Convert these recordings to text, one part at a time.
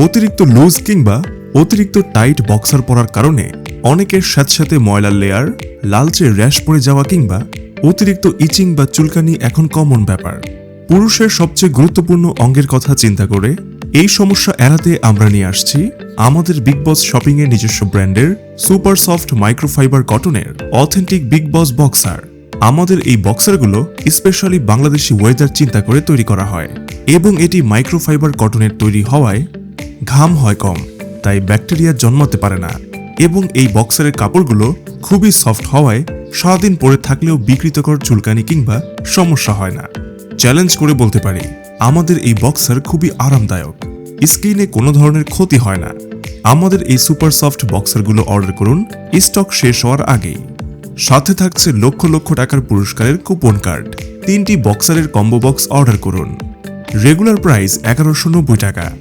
অতিরিক্ত লুজ কিংবা অতিরিক্ত টাইট বক্সার পরার কারণে অনেকের সাথে সাথে ময়লার লেয়ার লালচে র্যাশ পড়ে যাওয়া কিংবা অতিরিক্ত ইচিং বা চুলকানি এখন কমন ব্যাপার। পুরুষের সবচেয়ে গুরুত্বপূর্ণ অঙ্গের কথা চিন্তা করে এই সমস্যা এড়াতে আমরা নিয়ে আসছি আমাদের বিগ বস শপিং এর নিজস্ব ব্র্যান্ডের সুপার সফট মাইক্রোফাইবার কটনের অথেন্টিক বিগ বস বক্সার আমাদের এই বক্সারগুলো স্পেশালি বাংলাদেশি ওয়েদার চিন্তা করে তৈরি করা হয় এবং এটি মাইক্রোফাইবার কটনের তৈরি হওয়ায় ঘাম হয় কম, তাই ব্যাকটেরিয়া জন্মাতে পারে না এবং এই বক্সারের কাপড়গুলো খুবই সফট হওয়ায় সারাদিন পরে থাকলেও বিকৃতকর চুলকানি কিংবা সমস্যা হয় না। চ্যালেঞ্জ করে বলতে পারি, আমাদের এই বক্সার খুবই আরামদায়ক, স্কিনে কোনো ধরনের ক্ষতি হয় না। আমাদের এই সুপার সফট বক্সারগুলো অর্ডার করুন, স্টক শেষ হওয়ার আগেই। সাথে থাকছে লক্ষ লক্ষ টাকার পুরস্কারের কুপন কার্ড, তিনটি বক্সারের কম্বো বক্স অর্ডার করুন। রেগুলার প্রাইস এগারোশো টাকা।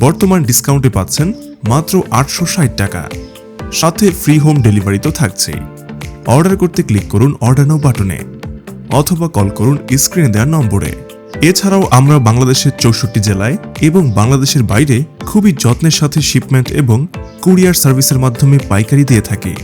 বর্তমান ডিসকাউন্টে পাচ্ছেন মাত্র আটশো ষাট টাকা। সাথে ফ্রি হোম ডেলিভারি তো থাকছেই। অর্ডার করতে ক্লিক করুন অর্ডার নাও বাটনে অথবা কল করুন স্ক্রিনে দেওয়ার নম্বরে। এছাড়াও আমরা বাংলাদেশের চৌষট্টি জেলায় এবং বাংলাদেশের বাইরে খুবই যত্নের সাথে শিপমেন্ট এবং কুরিয়ার সার্ভিসের মাধ্যমে পাইকারি দিয়ে থাকি।